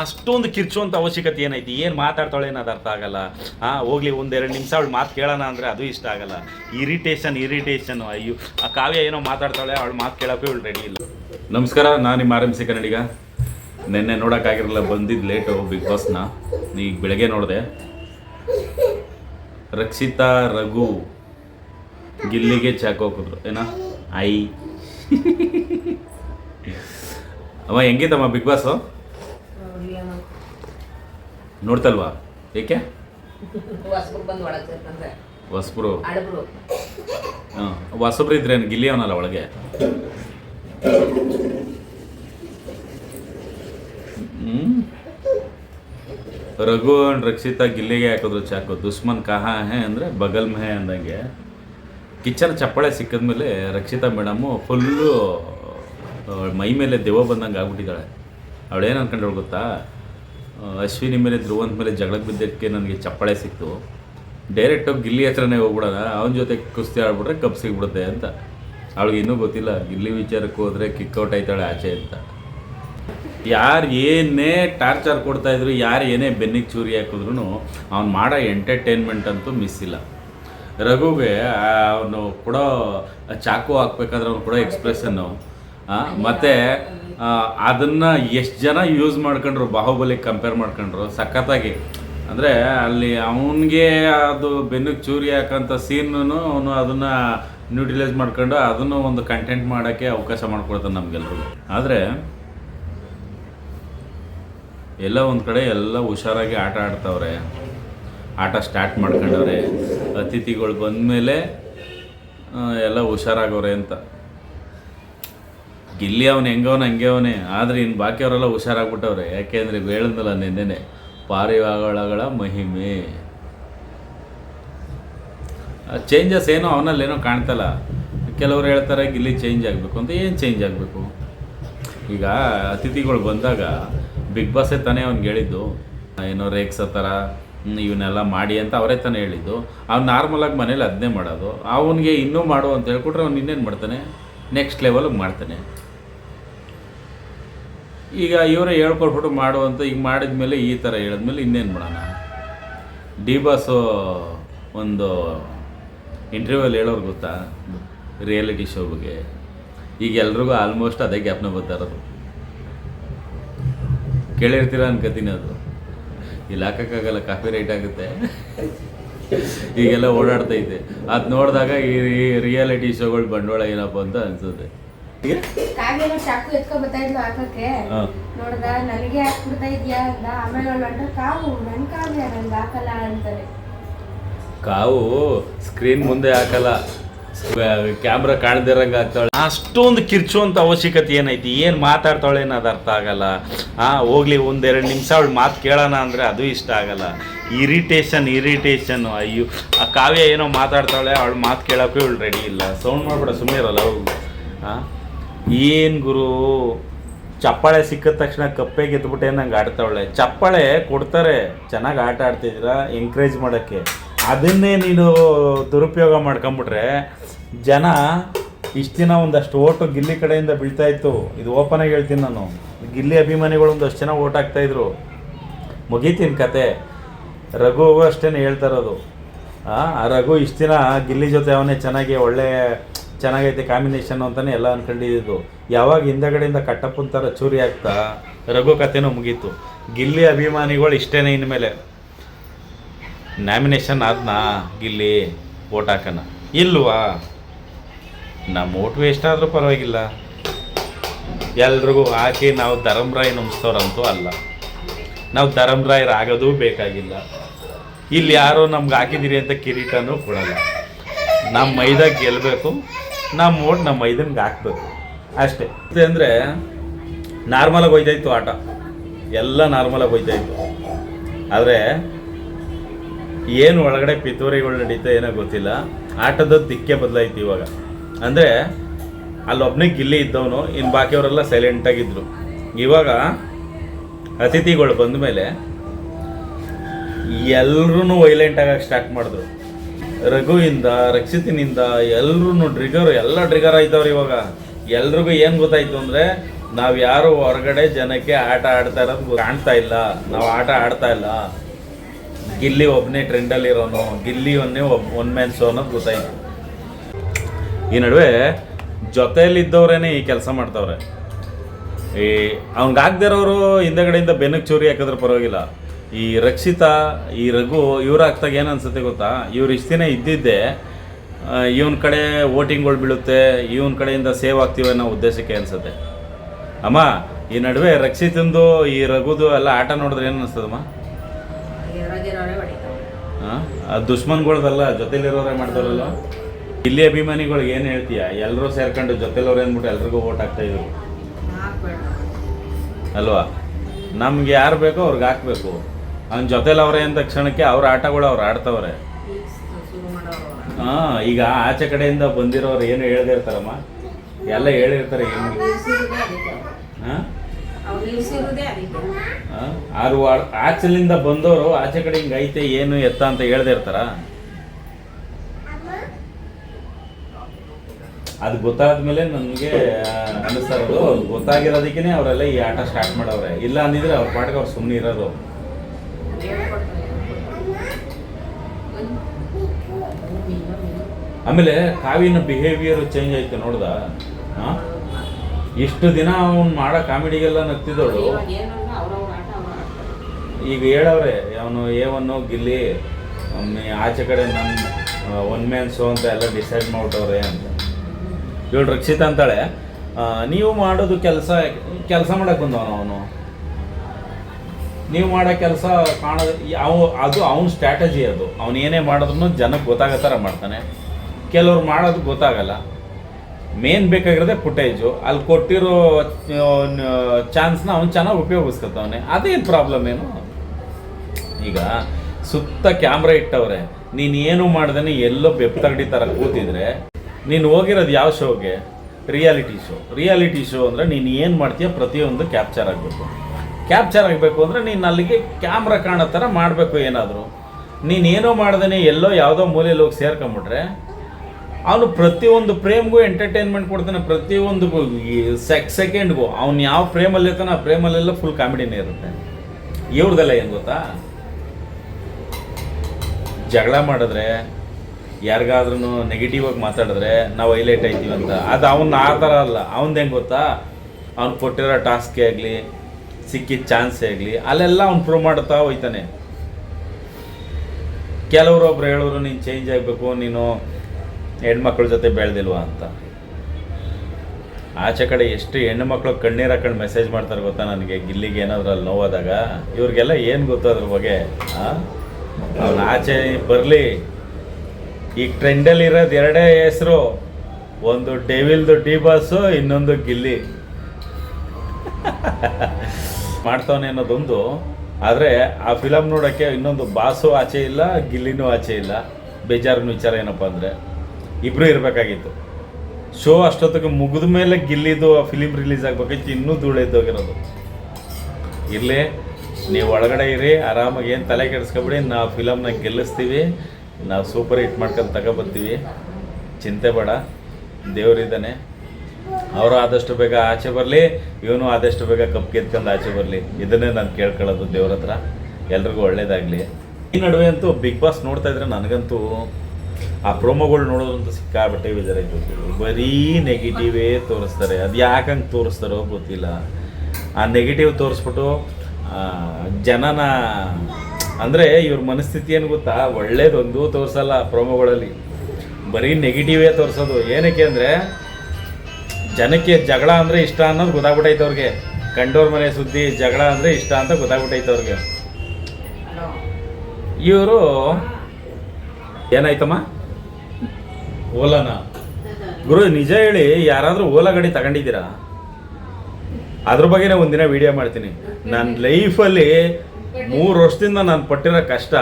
ಅಷ್ಟೊಂದು ಕಿರ್ಚುವಂಥ ಅವಶ್ಯಕತೆ ಏನೈತಿ? ಏನು ಮಾತಾಡ್ತಾಳೆ ಅನ್ನೋದು ಅರ್ಥ ಆಗಲ್ಲ. ಹಾಂ ಹೋಗ್ಲಿ, ಒಂದೆರಡು ನಿಮಿಷ ಅವಳು ಮಾತು ಕೇಳೋಣ ಅಂದರೆ ಅದು ಇಷ್ಟ ಆಗಲ್ಲ. ಇರಿಟೇಷನ್ ಇರಿಟೇಷನು ಅಯ್ಯೋ, ಆ ಕಾವ್ಯ ಏನೋ ಮಾತಾಡ್ತಾಳೆ, ಅವಳು ಮಾತು ಕೇಳೋಕೆ ಇವಳು ರೆಡಿ ಇಲ್ಲ. ನಮಸ್ಕಾರ, ನಾನು ನಿಮ್ಮ ಆರ್ ಎಂ ಸಿ ಕನ್ನಡಿಗ. ನಿನ್ನೆ ನೋಡೋಕ್ಕಾಗಿರಲ್ಲ ಬಂದಿದ್ದು ಲೇಟು ಬಿಗ್ ಬಾಸ್ನ ಈಗ ಬೆಳಗ್ಗೆ ನೋಡಿದೆ. ರಕ್ಷಿತಾ, ರಘು, ಗಿಲ್ಲಿಗೆ ಚಾಕು ಹಾಕಿದ್ರು. ಏನ? ಐ. ಅಮ್ಮ ಹೆಂಗಿತ್ತಮ್ಮ ಬಿಗ್ ಬಾಸು ನೋಡ್ತಲ್ವಾ? ಏಕೆ? ಹೊಸಬ್ರು ಹಾಂ ಹೊಸಬ್ರು ಇದ್ರೆ ಗಿಲ್ಲಿ ಅವನಲ್ಲ ಒಳಗೆ. ರಘು ಅಂಡ್ ರಕ್ಷಿತಾ ಗಿಲ್ಲಿಗೆ ಹಾಕಿದ್ರು ಚಾಕು. ದುಶ್ಮನ್ ಕಹಾ ಹೇ ಅಂದರೆ ಬಗಲ್ ಮೇ ಅಂದಂಗೆ. ಕಿಚನ್ ಚಪ್ಪಳೆ ಸಿಕ್ಕಿದ್ಮೇಲೆ ರಕ್ಷಿತಾ ಮೇಡಮು ಫುಲ್ಲು ಮೈ ಮೇಲೆ ದೆವ್ವ ಬಂದಂಗೆ ಆಗ್ಬಿಟ್ಟಿದ್ದಾಳೆ. ಅವಳೇನು ಅನ್ಕೊಂಡಳು ಗೊತ್ತಾ? ಅಶ್ವಿನಿ ಮೇಲೆ, ಧ್ರುವಂತ ಮೇಲೆ ಜಗಳಕ್ಕೆ ಬಿದ್ದಕ್ಕೆ ನನಗೆ ಚಪ್ಪಳೆ ಸಿಕ್ತು. ಡೈರೆಕ್ಟಾಗಿ ಗಿಲ್ಲಿ ಹತ್ರನೇ ಹೋಗ್ಬಿಡೋಣ, ಅವನ ಜೊತೆ ಕುಸ್ತಿ ಆಡ್ಬಿಟ್ರೆ ಕಪ್ ಸಿಗ್ಬಿಡುತ್ತೆ ಅಂತ. ಅವಳಿಗೆ ಇನ್ನೂ ಗೊತ್ತಿಲ್ಲ, ಗಿಲ್ಲಿ ವಿಚಾರಕ್ಕೆ ಹೋದರೆ ಕಿಕ್ಔಟ್ ಆಯ್ತಾಳೆ ಆಚೆ ಅಂತ. ಯಾರು ಏನೇ ಟಾರ್ಚರ್ ಕೊಡ್ತಾ ಇದ್ರು, ಯಾರು ಏನೇ ಬೆನ್ನಿಗೆ ಚೂರಿ ಹಾಕಿದ್ರು ಅವ್ನು ಮಾಡೋ ಎಂಟರ್ಟೈನ್ಮೆಂಟ್ ಅಂತೂ ಮಿಸ್ ಇಲ್ಲ. ರಘುಗೆ ಅವನು ಕೊಡೋ, ಚಾಕು ಹಾಕ್ಬೇಕಾದ್ರೆ ಅವ್ನು ಕೊಡೋ ಎಕ್ಸ್ಪ್ರೆಷನ್ನು ಮತ್ತು ಅದನ್ನ ಎಷ್ಟು ಜನ ಯೂಸ್ ಮಾಡ್ಕೊಂಡ್ರು, ಬಾಹುಬಲಿ ಕಂಪೇರ್ ಮಾಡ್ಕೊಂಡ್ರು, ಸಖತ್ತಾಗಿ. ಅಂದ್ರೆ ಅಲ್ಲಿ ಅವನಿಗೆ ಅದು ಬೆನ್ನಿಗೆ ಚೂರಿ ಹಾಕೋಂಥ ಸೀನ್ ಅವನು ಅದನ್ನ ನ್ಯೂಟ್ರಿಲೈಸ್ ಮಾಡ್ಕೊಂಡು ಅದನ್ನು ಒಂದು ಕಂಟೆಂಟ್ ಮಾಡೋಕ್ಕೆ ಅವಕಾಶ ಮಾಡಿಕೊಡ್ತಾನೆ ನಮಗೆಲ್ಲರಿಗೂ ಆದರೆ, ಎಲ್ಲ ಒಂದು ಕಡೆ ಎಲ್ಲ ಹುಷಾರಾಗಿ ಆಟ ಆಡ್ತಾವ್ರೆ, ಆಟ ಸ್ಟಾರ್ಟ್ ಮಾಡ್ಕೊಂಡವ್ರೆ, ಅತಿಥಿಗಳು ಬಂದಮೇಲೆ ಎಲ್ಲ ಹುಷಾರಾಗವ್ರೆ ಅಂತ. ಗಿಲ್ಲಿ ಅವನು ಹೆಂಗವನ ಹಂಗೆ ಅವನೇ. ಆದರೆ ಇನ್ನು ಬಾಕಿಯವರೆಲ್ಲ ಹುಷಾರಾಗ್ಬಿಟ್ಟವ್ರೆ. ಯಾಕೆಂದರೆ ಬೇಳಂದಲ್ಲ ನಿನ್ನೆನೆ. ಪಾರಿವಾಳಗಳ ಮಹಿಮೆ. ಚೇಂಜಸ್ ಏನೋ ಅವನಲ್ಲೇನೋ ಕಾಣ್ತಲ್ಲ. ಕೆಲವರು ಹೇಳ್ತಾರೆ ಗಿಲ್ಲಿ ಚೇಂಜ್ ಆಗಬೇಕು ಅಂತ. ಏನು ಚೇಂಜ್ ಆಗಬೇಕು? ಈಗ ಅತಿಥಿಗಳು ಬಂದಾಗ ಬಿಗ್ ಬಾಸೇ ತಾನೇ ಅವ್ನಿಗೆ ಹೇಳಿದ್ದು. ಏನೋ ರೇಕ್ಸ್ ಥರ ಇವನ್ನೆಲ್ಲ ಮಾಡಿ ಅಂತ ಅವರೇ ತಾನೇ ಹೇಳಿದ್ದು. ಅವ್ನು ನಾರ್ಮಲಾಗಿ ಮನೇಲಿ ಅದನ್ನೇ ಮಾಡೋದು. ಅವನಿಗೆ ಇನ್ನೂ ಮಾಡು ಅಂತ ಹೇಳ್ಕೊಟ್ರೆ ಅವ್ನು ಇನ್ನೇನು ಮಾಡ್ತಾನೆ? ನೆಕ್ಸ್ಟ್ ಲೆವೆಲಿಗೆ ಮಾಡ್ತಾನೆ. ಈಗ ಇವರೇ ಹೇಳ್ಕೊಟ್ಬಿಟ್ಟು ಮಾಡುವಂಥ ಈಗ ಮಾಡಿದ್ಮೇಲೆ ಈ ಥರ ಹೇಳಿದ್ಮೇಲೆ ಇನ್ನೇನು ಮಾಡೋಣ? ಡಿ ಬಾಸು ಒಂದು ಇಂಟರ್ವ್ಯೂಲ್ಲಿ ಹೇಳೋರು ಗೊತ್ತಾ? ರಿಯಾಲಿಟಿ ಶೋ ಬಗ್ಗೆ ಈಗ ಎಲ್ರಿಗೂ ಆಲ್ಮೋಸ್ಟ್ ಅದೇ ಗ್ಯಾಪ್ನ ಬರ್ತಾ ಇರೋದು. ಕೇಳಿರ್ತೀರ ಅನ್ಕೋತೀನಿ ಅದು. ಇಲ್ಲಿ, ಹಾಕೋಕ್ಕಾಗಲ್ಲ ಕಾಫಿ ರೈಟ್ ಆಗುತ್ತೆ. ಈಗೆಲ್ಲ ಓಡಾಡ್ತೈತೆ ಅದು ನೋಡಿದಾಗ ಈ ರಿಯಾಲಿಟಿ ಶೋಗಳು ಬಂಡವಾಳ ಏನಪ್ಪ ಅಂತ ಅನ್ಸುತ್ತೆ. ಕಾವ್ಯನ ಚಾಕು ಎತ್ಕೊಂಡ್ ಬರ್ತಾ ಇದ್ಲು ಹಾಕಕ್ಕೆ. ಹಾಂ. ನೋಡ್ದ ನನಗೆ ಹಾಕ್ಬಿಡ್ತಾ ಇದ್ಯಾ? ಅಂದ. ಆಮೇಲೆ ಅವ್ಳು ಅಂಟ ಕಾವು ನನ್ ಕಾವ್ಯ ನನ್ಗೆ ಹಾಕಲ್ಲ ಅಂತಾರೆ ಕಾವು ಸ್ಕ್ರೀನ್ ಮುಂದೆ ಹಾಕಲ್ಲ. ಕ್ಯಾಮ್ರಾ ಕಾಣ್ದಿರಂಗೆ ಆಗ್ತಾಳೆ. ಅಷ್ಟೊಂದು ಕಿರ್ಚುವಂತ ಅವಶ್ಯಕತೆ ಏನೈತಿ? ಏನು ಮಾತಾಡ್ತಾಳೆ ಅನ್ನೋದು ಅರ್ಥ ಆಗಲ್ಲ. ಆ ಹೋಗ್ಲಿ ಒಂದೆರಡು ನಿಮಿಷ ಅವಳು ಮಾತು ಕೇಳೋಣ ಅಂದರೆ ಅದು ಇಷ್ಟ ಆಗಲ್ಲ. ಇರಿಟೇಷನ್ ಇರಿಟೇಷನ್ ಅಯ್ಯೋ ಆ ಕಾವ್ಯ ಏನೋ ಮಾತಾಡ್ತಾಳೆ ಅವಳು ಮಾತು ಕೇಳೋಕೆ ಇವಳು ರೆಡಿ ಇಲ್ಲ. ಸೌಂಡ್ ಮಾಡ್ಬೇಡ ಸುಮ್ಮನೆ ಇರಲ್ಲ ಹೋಗು. ಹಾಂ ಏನು ಗುರು? ಚಪ್ಪಾಳೆ ಸಿಕ್ಕಿದ ತಕ್ಷಣ ಕಪ್ಪೆ ಗೆದ್ಬಿಟ್ಟೆ ನಂಗೆ ಆಡ್ತಾವಳೆ ಚಪ್ಪಾಳೆ ಕೊಡ್ತಾರೆ. ಚೆನ್ನಾಗಿ ಆಟ ಆಡ್ತಿದ್ದೀರಾ? ಎಂಕರೇಜ್ ಮಾಡೋಕ್ಕೆ. ಅದನ್ನೇ ನೀನು ದುರುಪಯೋಗ ಮಾಡ್ಕೊಂಬಿಟ್ರೆ ಜನ ಇಷ್ಟು ದಿನ ಒಂದಷ್ಟು ಓಟು ಗಿಲ್ಲಿ ಕಡೆಯಿಂದ ಬೀಳ್ತಾ ಇತ್ತು. ಇದು ಓಪನ್ ಆಗಿ ಹೇಳ್ತೀನಿ ನಾನು. ಗಿಲ್ಲಿ ಅಭಿಮಾನಿಗಳು ಒಂದಷ್ಟು ಜನ ಓಟ್ ಹಾಕ್ತಾಯಿದ್ರು ಮುಗೀತೀನಿ ಕತೆ. ರಘು ಅಷ್ಟೇ ಹೇಳ್ತಾ ಇರೋದು. ಆ ಆ ರಘು ಇಷ್ಟು ದಿನ ಗಿಲ್ಲಿ ಜೊತೆ ಅವನೇ ಚೆನ್ನಾಗಿ ಒಳ್ಳೆ ಚೆನ್ನಾಗೈತೆ ಕಾಂಬಿನೇಷನ್ ಅಂತಲೇ ಎಲ್ಲ ಅನ್ಕೊಂಡಿದ್ದು. ಯಾವಾಗ ಹಿಂದಗಡೆಯಿಂದ ಕಟ್ಟಪ್ಪನ ಥರ ಚೂರಿ ಆಗ್ತಾ, ರಘು ಕಥೆನೂ ಮುಗೀತು. ಗಿಲ್ಲಿ ಅಭಿಮಾನಿಗಳು ಇಷ್ಟೇನೆ ಇನ್ಮೇಲೆ. ನ್ಯಾಮಿನೇಷನ್ ಆದ್ನಾ? ಗಿಲ್ಲಿ ಓಟ್ ಹಾಕೋಣ. ಇಲ್ವಾ? ನಮ್ಮ ಓಟ್ ವೇಸ್ಟ್ ಆದರೂ ಪರವಾಗಿಲ್ಲ. ಎಲ್ರಿಗೂ ಹಾಕಿ ನಾವು ಧರ್ಮರಾಯ್ ನಂಬಿಸ್ತವ್ರಂತೂ ಅಲ್ಲ. ನಾವು ಧರ್ಮರಾಯರಾಗೋದೂ ಬೇಕಾಗಿಲ್ಲ. ಇಲ್ಲಿ ಯಾರೋ ನಮ್ಗೆ ಹಾಕಿದ್ದೀರಿ ಅಂತ ಕಿರೀಟನೂ ಕೊಡಲ್ಲ. ನಮ್ಮ ಮೈದಾಗ ಗೆಲ್ಲಬೇಕು ನಮ್ಮ ಓಟ್ ನಮ್ಮ ಮೈದನ್ಗೆ ಹಾಕ್ಬೇಕು. ಅಷ್ಟೇ. ಅಂದರೆ ನಾರ್ಮಲಾಗಿ ಹೋಯ್ತಾಯಿತ್ತು ಆಟ. ಎಲ್ಲ ನಾರ್ಮಲಾಗಿ ಹೋಯ್ತಾಯಿತ್ತು ಆದರೆ ಏನು ಒಳಗಡೆ ಪಿತೂರಿಗಳು ನಡೀತಾ ಏನೋ ಗೊತ್ತಿಲ್ಲ. ಆಟದ ದಿಕ್ಕೆ ಬದಲಾಯ್ತು ಇವಾಗ. ಅಂದರೆ ಅಲ್ಲೊಬ್ಬನೇ ಗಿಲ್ಲಿ ಇದ್ದವನು ಇನ್ನು ಬಾಕಿಯವರೆಲ್ಲ ಸೈಲೆಂಟಾಗಿದ್ದರು ಇವಾಗ ಅತಿಥಿಗಳು ಬಂದ ಮೇಲೆ ಎಲ್ಲರೂ ವೈಲೆಂಟ್ ಆಗಕ್ಕೆ ಸ್ಟಾರ್ಟ್ ಮಾಡಿದ್ರು. ರಘುವಿಂದ, ರಕ್ಷಿತಿನಿಂದ ಎಲ್ಲರೂ ಡ್ರಿಗರ್ ಎಲ್ಲ ಡ್ರಿಗರ್ ಆಯ್ತವ್ರು ಇವಾಗ. ಎಲ್ರಿಗೂ ಏನು ಗೊತ್ತಾಯ್ತು ಅಂದರೆ, ನಾವು ಯಾರು ಹೊರಗಡೆ ಜನಕ್ಕೆ ಆಟ ಆಡ್ತಾ ಇರೋದು ಕಾಣ್ತಾ ಇಲ್ಲ. ನಾವು ಆಟ ಆಡ್ತಾ ಇಲ್ಲ. ಗಿಲ್ಲಿ ಒಬ್ಬನೇ ಟ್ರೆಂಡಲ್ಲಿ ಇರೋನು. ಗಿಲ್ಲಿ ಒಂದೇ ಒಬ್ ಒನ್ ಮ್ಯಾನ್ ಶೋ ಅನ್ನೋದು ಗೊತ್ತಾಯ್ತು. ಈ ನಡುವೆ ಜೊತೆಯಲ್ಲಿದ್ದವರೇನೆ ಈ ಕೆಲಸ ಮಾಡ್ತವ್ರೆ. ಈ ಅವ್ನಿಗೆ ಆಗದಿರೋರು ಹಿಂದೆಗಡೆಯಿಂದ ಬೆನ್ನಕ್ಕೆ ಚೂರಿ ಹಾಕಿದ್ರೆ ಪರವಾಗಿಲ್ಲ. ಈ ರಕ್ಷಿತಾ ಈ ರಘು ಇವ್ರು ಹಾಕ್ದಾಗ ಏನು ಅನ್ಸುತ್ತೆ ಗೊತ್ತಾ? ಇವ್ರು ಇಷ್ಟು ದಿನ ಇದ್ದಿದ್ದೆ ಇವನ ಕಡೆ ವೋಟಿಂಗ್ಗಳು ಬೀಳುತ್ತೆ ಇವನ ಕಡೆಯಿಂದ ಸೇವ್ ಆಗ್ತೀವಿ ಅನ್ನೋ ಉದ್ದೇಶಕ್ಕೆ ಅನ್ಸುತ್ತೆ. ಅಮ್ಮ ಈ ನಡುವೆ ರಕ್ಷಿತಂದು ಈ ರಘುದು ಎಲ್ಲ ಆಟ ನೋಡಿದ್ರೆ ಏನು ಅನಿಸ್ತದಮ್ಮ? ಹಾಂ ದುಶ್ಮನ್ಗಳ್ದಲ್ಲ ಜೊತೆಲಿರೋರೇ ಮಾಡ್ತಾರಲ್ಲ ಇಲ್ಲಿ ಅಭಿಮಾನಿಗಳಿಗೆ ಏನು ಹೇಳ್ತೀಯ? ಎಲ್ಲರೂ ಸೇರ್ಕೊಂಡು ಜೊತೆಲವ್ರು ಅಂದ್ಬಿಟ್ಟು ಎಲ್ರಿಗೂ ಓಟ್ ಹಾಕ್ತಾಯಿದ್ರು ಅಲ್ವಾ? ನಮ್ಗೆ ಯಾರು ಬೇಕೋ ಅವ್ರಿಗೆ ಹಾಕ್ಬೇಕು. ಅವ್ನ ಜೊತೆಲಿ ಅವರೇ ಅಂದ ತಕ್ಷಣಕ್ಕೆ ಅವ್ರ ಆಟಗಳು ಅವ್ರು ಆಡ್ತವ್ರೆ. ಹಾ ಈಗ ಆಚೆ ಕಡೆಯಿಂದ ಬಂದಿರೋರು ಏನು ಹೇಳ್ದಿರ್ತಾರಮ್ಮ? ಎಲ್ಲ ಹೇಳಿರ್ತಾರೆ ಏನು? ಆರು ಆಚೆಲಿಂದ ಬಂದವರು ಆಚೆ ಕಡೆ ಹಿಂಗೆ ಐತೆ ಏನು ಎತ್ತ ಅಂತ ಹೇಳ್ದಿರ್ತಾರ? ಅದು ಗೊತ್ತಾದ್ಮೇಲೆ ನನಗೆ ಅನ್ನಿಸ್ತಾ ಇರೋದು ಗೊತ್ತಾಗಿರೋದಕ್ಕೆ ಅವರೆಲ್ಲ ಈ ಆಟ ಸ್ಟಾರ್ಟ್ ಮಾಡವ್ರೆ. ಇಲ್ಲ ಅಂದಿದ್ರೆ ಅವ್ರ ಪಾಠಕ್ಕೆ ಅವ್ರು ಸುಮ್ಮನೆ ಹೇಳ್ಕೊಡ್ತಾರೆ ಆಮೇಲೆ ಕಾವಿನ ಬಿಹೇವಿಯರ್ ಚೇಂಜ್ ಆಯ್ತು ನೋಡ್ದ? ಇಷ್ಟು ದಿನ ಅವ್ನು ಮಾಡೋ ಕಾಮಿಡಿಗೆಲ್ಲ ನಗ್ತಿದ್ದವಳು. ಈಗ ಹೇಳವ್ರೆ, ಅವನು ಏವನ್ನು ಗಿಲ್ಲಿ ಆಚೆ ಕಡೆ ನನ್ನ ಒನ್ ಮ್ಯಾನ್ ಶೋ ಅಂತ ಎಲ್ಲ ಡಿಸೈಡ್ ಮಾಡ್ಬಿಟ್ಟವ್ರೆ ಅಂತ. ಇವಳು ರಕ್ಷಿತ ಅಂತಾಳೆ. ನೀವು ಮಾಡೋದು ಕೆಲಸ ಕೆಲಸ ಮಾಡಕ್ಕೆ ಬಂದವನು ಅವನು? ನೀವು ಮಾಡೋ ಕೆಲಸ ಕಾಣೋದು ಅವ, ಅದು ಅವನ ಸ್ಟ್ರಾಟಜಿ ಅದು. ಅವನು ಏನೇ ಮಾಡಿದ್ರು ಜನಕ್ಕೆ ಗೊತ್ತಾಗೋ ಥರ ಮಾಡ್ತಾನೆ. ಕೆಲವ್ರು ಮಾಡೋದು ಗೊತ್ತಾಗಲ್ಲ. ಮೇನ್ ಬೇಕಾಗಿರೋದೇ ಫುಟೇಜು ಅಲ್ಲಿ ಕೊಟ್ಟಿರೋ ಚಾನ್ಸ್ನ ಅವ್ನು ಚೆನ್ನಾಗಿ ಉಪಯೋಗಿಸ್ಕೊತಾವನೆ. ಅದೇ ಪ್ರಾಬ್ಲಮ್ ಏನು? ಈಗ ಸುತ್ತ ಕ್ಯಾಮ್ರಾ ಇಟ್ಟವ್ರೆ, ನೀನು ಏನು ಮಾಡ್ದೇ ಎಲ್ಲೋ ಬೆಪ್ತಗಡಿ ಥರ ಕೂತಿದ್ರೆ, ನೀನು ಹೋಗಿರೋದು ಯಾವ ಶೋಗೆ ರಿಯಾಲಿಟಿ ಶೋ ರಿಯಾಲಿಟಿ ಶೋ ಅಂದರೆ ನೀನು ಏನು ಮಾಡ್ತೀಯ ಪ್ರತಿಯೊಂದು ಕ್ಯಾಪ್ಚರ್ ಆಗಬೇಕು. ಕ್ಯಾಪ್ಚರ್ ಆಗಬೇಕು ಅಂದರೆ ನೀನು ಅಲ್ಲಿಗೆ ಕ್ಯಾಮ್ರಾ ಕಾಣೋ ಥರ ಮಾಡಬೇಕು ಏನಾದರೂ. ನೀನು ಏನೋ ಮಾಡ್ದೇ ಎಲ್ಲೋ ಯಾವುದೋ ಮೂಲೆಯಲ್ಲಿ ಹೋಗಿ ಸೇರ್ಕೊಂಬಿಟ್ರೆ, ಅವನು ಪ್ರತಿಯೊಂದು ಫ್ರೇಮ್ಗೂ ಎಂಟರ್ಟೈನ್ಮೆಂಟ್ ಕೊಡ್ತಾನೆ ಪ್ರತಿಯೊಂದು ಸೆಕ್ ಸೆಕೆಂಡ್ಗೂ ಅವ್ನು ಯಾವ ಫ್ರೇಮಲ್ಲಿ ಇರ್ತಾನೆ ಆ ಫ್ರೇಮಲ್ಲೆಲ್ಲ ಫುಲ್ ಕಾಮಿಡಿನೇ ಇರುತ್ತೆ. ಇವ್ರದ್ದೆಲ್ಲ ಏನು ಗೊತ್ತಾ? ಜಗಳ ಮಾಡಿದ್ರೆ ಯಾರಿಗಾದ್ರೂ ನೆಗೆಟಿವ್ ಆಗಿ ಮಾತಾಡಿದ್ರೆ ನಾವು ಹೈಲೈಟ್ ಆಯ್ತೀವಿ ಅಂತ. ಅದು ಅವನ್ನ ಆ ಥರ ಅಲ್ಲ. ಅವನ್ದು ಹೆಂಗೆ ಗೊತ್ತಾ? ಅವ್ನು ಕೊಟ್ಟಿರೋ ಟಾಸ್ಕೇ ಆಗಲಿ ಸಿಕ್ಕಿದ ಚಾನ್ಸೇ ಆಗಲಿ, ಅಲ್ಲೆಲ್ಲ ಅವ್ನು ಪ್ರೂವ್ ಮಾಡ್ತಾ ಹೋಯ್ತಾನೆ. ಕೆಲವರು ಒಬ್ರು ಹೇಳೋರು, ನೀನು ಚೇಂಜ್ ಆಗಬೇಕು, ನೀನು ಹೆಣ್ಮಕ್ಳ ಜೊತೆ ಬೆಳೆದಿಲ್ವಾ ಅಂತ. ಆಚೆ ಕಡೆ ಎಷ್ಟು ಹೆಣ್ಣು ಮಕ್ಕಳು ಕಣ್ಣೀರು ಹಾಕೊಂಡು ಮೆಸೇಜ್ ಮಾಡ್ತಾರೆ ಗೊತ್ತಾ ನನಗೆ? ಗಿಲ್ಲಿಗೆ ಏನಾದ್ರು ಅಲ್ಲಿ ನೋವಾದಾಗ, ಇವ್ರಿಗೆಲ್ಲ ಏನು ಗೊತ್ತು ಅದ್ರ ಬಗ್ಗೆ? ಅವ್ನು ಆಚೆ ಬರಲಿ. ಈಗ ಟ್ರೆಂಡಲ್ಲಿ ಇರೋದು ಎರಡೇ ಹೆಸರು, ಒಂದು ಡೇವಿಲ್ದು ಡಿ ಬಾಸು ಇನ್ನೊಂದು ಗಿಲ್ಲಿ. ಮಾಡ್ತಾವನೆ ಅನ್ನೋದೊಂದು, ಆದರೆ ಆ ಫಿಲಮ್ ನೋಡೋಕ್ಕೆ ಇನ್ನೊಂದು ಬಾಸು ಆಚೆ ಇಲ್ಲ, ಗಿಲ್ಲಿನೂ ಆಚೆ ಇಲ್ಲ. ಬೇಜಾರಿನ ವಿಚಾರ ಏನಪ್ಪ ಅಂದರೆ ಇಬ್ಬರು ಇರಬೇಕಾಗಿತ್ತು. ಶೋ ಅಷ್ಟೊತ್ತಿಗೆ ಮುಗಿದ ಮೇಲೆ ಗಿಲ್ಲಿದು ಆ ಫಿಲಿಮ್ ರಿಲೀಸ್ ಆಗಬೇಕಿತ್ತು ಇನ್ನೂ ಧೂಳೆದ್ದೋಗಿರೋದು ಇರಲಿ, ನೀವು ಒಳಗಡೆ ಇರಿ, ಆರಾಮಾಗಿ ಏನು ತಲೆ ಕೆಡಿಸ್ಕೊಬಿಡಿ, ನಾವು ಫಿಲಮ್ನ ಗೆಲ್ಲಿಸ್ತೀವಿ, ನಾವು ಸೂಪರ್ ಹಿಟ್ ಮಾಡ್ಕೊಂಡು ತಗೊಬರ್ತೀವಿ ಚಿಂತೆ ಬೇಡ ದೇವರಿದ್ದಾನೆ ಅವರು ಆದಷ್ಟು ಬೇಗ ಆಚೆ ಬರಲಿ, ಇವನು ಆದಷ್ಟು ಬೇಗ ಕಪ್ ಗೆದ್ಕೊಂಡು ಆಚೆ ಬರಲಿ. ಇದನ್ನೇ ನಾನು ಕೇಳ್ಕೊಳ್ಳೋದು ದೇವ್ರ ಹತ್ರ. ಎಲ್ರಿಗೂ ಒಳ್ಳೇದಾಗಲಿ. ಈ ನಡುವೆ ಅಂತೂ ಬಿಗ್ ಬಾಸ್ ನೋಡ್ತಾ ಇದ್ರೆ ನನಗಂತೂ ಆ ಪ್ರೋಮೋಗಳು ನೋಡೋದಂತೂ ಸಿಕ್ಕಾಬಟ್ಟೆ ಬೇಜಾರಾಯ್ತು ಬರೀ ನೆಗೆಟಿವೇ ತೋರಿಸ್ತಾರೆ. ಅದು ಯಾಕಂಗೆ ತೋರಿಸ್ತಾರೋ ಗೊತ್ತಿಲ್ಲ. ಆ ನೆಗೆಟಿವ್ ತೋರಿಸ್ಬಿಟ್ಟು ಜನನ, ಅಂದರೆ ಇವ್ರ ಮನಸ್ಥಿತಿ ಏನು ಗೊತ್ತಾ? ಒಳ್ಳೇದೊಂದು ತೋರಿಸಲ್ಲ ಪ್ರೋಮೋಗಳಲ್ಲಿ. ಬರೀ ನೆಗೆಟಿವೇ ತೋರಿಸೋದು. ಏನಕ್ಕೆ ಅಂದರೆ ಜನಕ್ಕೆ ಜಗಳ ಅಂದರೆ ಇಷ್ಟ ಅನ್ನೋದು ಗೊತ್ತಾಗ್ಬಿಟ್ಟೈತೆ ಅವ್ರಿಗೆ. ಕಂಡೋರ್ ಮನೆ ಸುದ್ದಿ ಜಗಳ ಅಂದರೆ ಇಷ್ಟ ಅಂತ ಗೊತ್ತಾಗ್ಬಿಟ್ಟೈತೆ ಅವ್ರಿಗೆ. ಇವರು ಏನಾಯ್ತಮ್ಮ? ಓಲಾನ? ಗುರು ನಿಜ ಹೇಳಿ ಯಾರಾದರೂ ಓಲಾ ಗಾಡಿ ತಗೊಂಡಿದ್ದೀರಾ? ಅದ್ರ ಬಗ್ಗೆನೇ ಒಂದಿನ ವಿಡಿಯೋ ಮಾಡ್ತೀನಿ. ನನ್ನ ಲೈಫಲ್ಲಿ ಮೂರು ವರ್ಷದಿಂದ ನಾನು ಪಟ್ಟಿರೋ ಕಷ್ಟ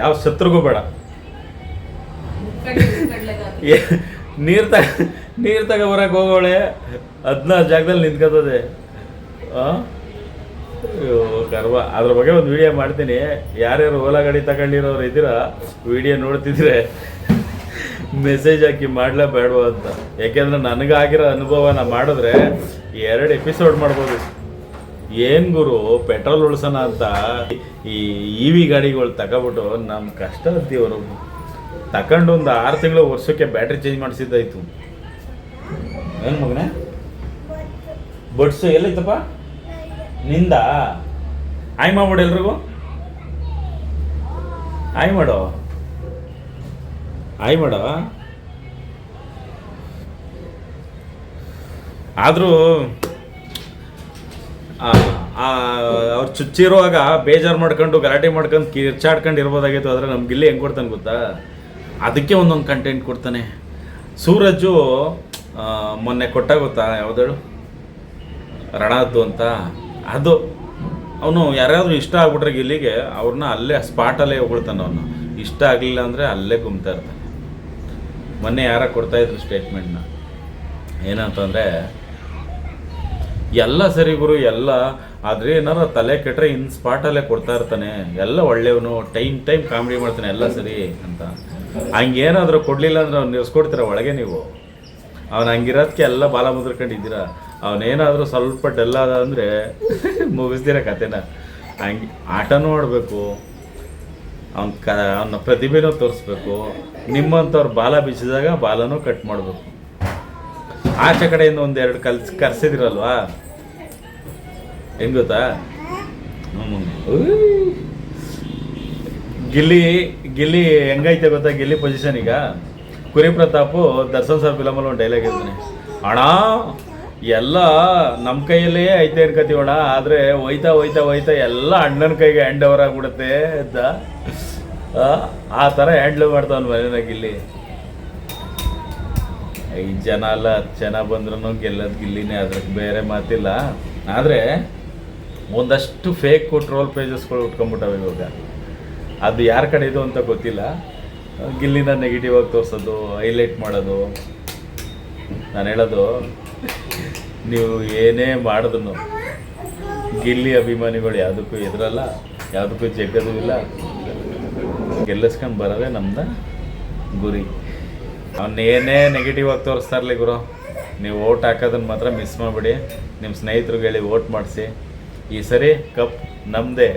ಯಾವ ಶತ್ರುಗೂ ಬೇಡ. ನೀರು ನೀರ್ ತಗ ನೀರ್ ತಗ ಬರಕ್ ಹೋಗೋಳೆ ಹದಿನಾರು ಜಾಗದಲ್ಲಿ ನಿಂತ್ಕೋತದೆ. ಕರ್ವ ಅದ್ರ ಬಗ್ಗೆ ಒಂದು ವಿಡಿಯೋ ಮಾಡ್ತೀನಿ. ಯಾರ್ಯಾರು ಓಲಾ ಗಾಡಿ ತಗೊಂಡಿರೋರು ಇದ್ದೀರಾ ವಿಡಿಯೋ ನೋಡ್ತಿದ್ರೆ ಮೆಸೇಜ್ ಹಾಕಿ ಮಾಡಲೇ ಬೇಡವಾ ಅಂತ. ಯಾಕೆಂದ್ರೆ ನನಗಾಗಿರೋ ಅನುಭವನ ಮಾಡಿದ್ರೆ ಎರಡು ಎಪಿಸೋಡ್ ಮಾಡ್ಬೋದು. ಏನು ಗುರು ಪೆಟ್ರೋಲ್ ಉಳ್ಸೋಣ ಅಂತ ಈ ಇ ವಿ ಗಾಡಿಗಳು ತಗೊಬಿಟ್ಟು ನಮ್ಮ ಕಷ್ಟ ಅಂತೀವರು ತಗೊಂಡು ಒಂದು ಆರು ತಿಂಗಳು ವರ್ಷಕ್ಕೆ ಬ್ಯಾಟ್ರಿ ಚೇಂಜ್ ಮಾಡಿಸಿದ್ದಾಯ್ತು. ಏನು ಮಗನೇ? ಬಡ್ಸು ಎಲ್ಲಿತ್ತಪ್ಪ? ನಿಂದ? ಆಯ್ ಮಾಡ್ಬಿಡು ಎಲ್ರಿಗೂ. ಆಯ್ ಮಾಡೋ. ಆಯ್ ಮಾಡೋ. ಆದರೂ ಅವ್ರು ಚುಚ್ಚಿರುವಾಗ ಬೇಜಾರು ಮಾಡ್ಕೊಂಡು, ಗಲಾಟೆ ಮಾಡ್ಕೊಂಡು, ಕಿರ್ಚಾಡ್ಕೊಂಡು ಇರ್ಬೋದಾಗಿತ್ತು, ಆದರೆ ನಮ್ಗೆ ಇಲ್ಲಿ ಹೆಂಗೆ ಕೊಡ್ತಾನೆ ಗೊತ್ತಾ? ಅದಕ್ಕೆ ಒಂದೊಂದು ಕಂಟೆಂಟ್ ಕೊಡ್ತಾನೆ. ಸೂರಜು ಮೊನ್ನೆ ಕೊಟ್ಟ ಗೊತ್ತಾ ಯಾವುದೇಳು? ರಣದ್ದು ಅಂತ. ಅದು ಅವನು ಯಾರಾದರೂ ಇಷ್ಟ ಆಗ್ಬಿಟ್ರೆ ಗಿಲ್ಲಿಗೆ ಅವ್ರನ್ನ ಅಲ್ಲೇ ಸ್ಪಾಟಲ್ಲೇ ಹೋಗ್ಬಿಡ್ತಾನೆ ಅವನು. ಇಷ್ಟ ಆಗಲಿಲ್ಲ ಅಂದರೆ ಅಲ್ಲೇ ಗುಮ್ತಾ ಇರ್ತಾನೆ. ಮೊನ್ನೆ ಯಾರ ಕೊಡ್ತಾ ಇದ್ರು ಸ್ಟೇಟ್ಮೆಂಟ್ನ ಏನಂತಂದರೆ, ಎಲ್ಲ ಸರಿ ಗುರು, ಎಲ್ಲ. ಆದರೆ ಏನಾರ ತಲೆ ಕೆಟ್ಟರೆ ಇನ್ ಸ್ಪಾಟಲ್ಲೇ ಕೊಡ್ತಾ ಇರ್ತಾನೆ. ಎಲ್ಲ ಒಳ್ಳೆಯವನು, ಟೈಮ್ ಟೈಮ್ ಕಾಮಿಡಿ ಮಾಡ್ತಾನೆ ಎಲ್ಲ ಸರಿ ಅಂತ. ಹಂಗೇನಾದರೂ ಕೊಡಲಿಲ್ಲ ಅಂದ್ರೆ ಅವ್ನು ನಿಲ್ಸ್ಕೊಡ್ತೀರ ಒಳಗೆ ನೀವು? ಅವ್ನು ಹಂಗಿರೋದಕ್ಕೆ ಎಲ್ಲ ಬಾಲ ಮುದ್ರಕೊಂಡಿದ್ದೀರಾ? ಅವನೇನಾದರೂ ಸ್ವಲ್ಪ ಡಲ್ ಅದ ಅಂದರೆ ಮುಗಿಸ್ದಿರ ಕತೆನ. ಹಂಗೆ ಆಟನೂ ಆಡಬೇಕು. ಅವ್ನ ಕ, ಅವನ ಪ್ರತಿಭೆನೂ ತೋರಿಸ್ಬೇಕು. ನಿಮ್ಮಂಥವ್ರು ಬಾಲ ಬಿಚ್ಚಿದಾಗ ಬಾಲನೂ ಕಟ್ ಮಾಡಬೇಕು. ಆಚೆ ಕಡೆಯಿಂದ ಒಂದೆರಡು ಕಲ್ಸಿ, ಕರ್ಸಿದಿರಲ್ವಾ? ಹೆಂಗ್ ಗೊತ್ತಾ. ಗಿಲ್ಲಿ ಗಿಲ್ಲಿ ಹೆಂಗೈತೆ ಗೊತ್ತಾ ಗಿಲ್ಲಿ ಪೊಸಿಷನ್ ಈಗ? ಕುರಿ ಪ್ರತಾಪು ದರ್ಶನ್ ಸರ್ ಫಿಲಮಲ್ಲಿ ಒಂದು ಡೈಲಾಗ್ ಇರ್ತಾನೆ ಅಣ್ಣ ಎಲ್ಲ ನಮ್ಮ ಕೈಯಲ್ಲೇ ಐತೆ ಅನ್ಕೋತೀವಣ್ಣ ಆದರೆ ಹೋಯ್ತಾ ಹೋಯ್ತಾ ಹೋಯ್ತಾ ಎಲ್ಲ ಅಣ್ಣನ ಕೈಗೆ ಹ್ಯಾಂಡ್ ಓವರ್ ಆಗ್ಬಿಡುತ್ತೆ ಅಂತ. ಆ, ಥರ ಹ್ಯಾಂಡ್ಲ್ ಮಾಡ್ತಾವನ್ ಮನೆಯಾಗ ಇಲ್ಲಿ. ಐದು ಜನ ಅಲ್ಲ ಹತ್ತು ಜನ ಬಂದ್ರೂ ಗೆಲ್ಲೋದು ಗಿಲ್ಲಿನೇ ಅದ್ರಕ್ಕೆ ಬೇರೆ ಮಾತಿಲ್ಲ. ಆದರೆ ಒಂದಷ್ಟು ಫೇಕ್ ಟ್ರೋಲ್ ಪೇಜಸ್ಗಳು ಉಟ್ಕೊಂಡ್ಬಿಟ್ಟವೆ ಇವಾಗ. ಅದು ಯಾರ ಕಡೆ ಇದು ಅಂತ ಗೊತ್ತಿಲ್ಲ. ಗಿಲ್ಲಿನ ನೆಗೆಟಿವ್ ಆಗಿ ತೋರಿಸೋದು ಹೈಲೈಟ್ ಮಾಡೋದು. ನಾನು ಹೇಳೋದು, ನೀವು ಏನೇ ಮಾಡಿದ್ರು ಗಿಲ್ಲಿ ಅಭಿಮಾನಿಗಳು ಯಾವುದಕ್ಕೂ ಎದುರಲ್ಲ, ಯಾವುದಕ್ಕೂ ಜಗ್ಗದು ಇಲ್ಲ. ಗೆಲ್ಲಿಸ್ಕೊಂಡು ಬರೋದೇ ನಮ್ದು ಗುರಿ. ಅವನ್ನೇನೇ ನೆಗೆಟಿವ್ ಆಗಿ ತೋರಿಸ್ತಾ ಇರಲಿ ಗುರು. ನೀವು ಓಟ್ ಹಾಕೋದನ್ನು ಮಾತ್ರ ಮಿಸ್ ಮಾಡಿಬಿಡಿ. ನಿಮ್ಮ ಸ್ನೇಹಿತರಿಗೆ ಹೇಳಿ ಓಟ್ ಮಾಡಿಸಿ. ಈ ಸರಿ ಕಪ್ ನಮ್ಮದೇ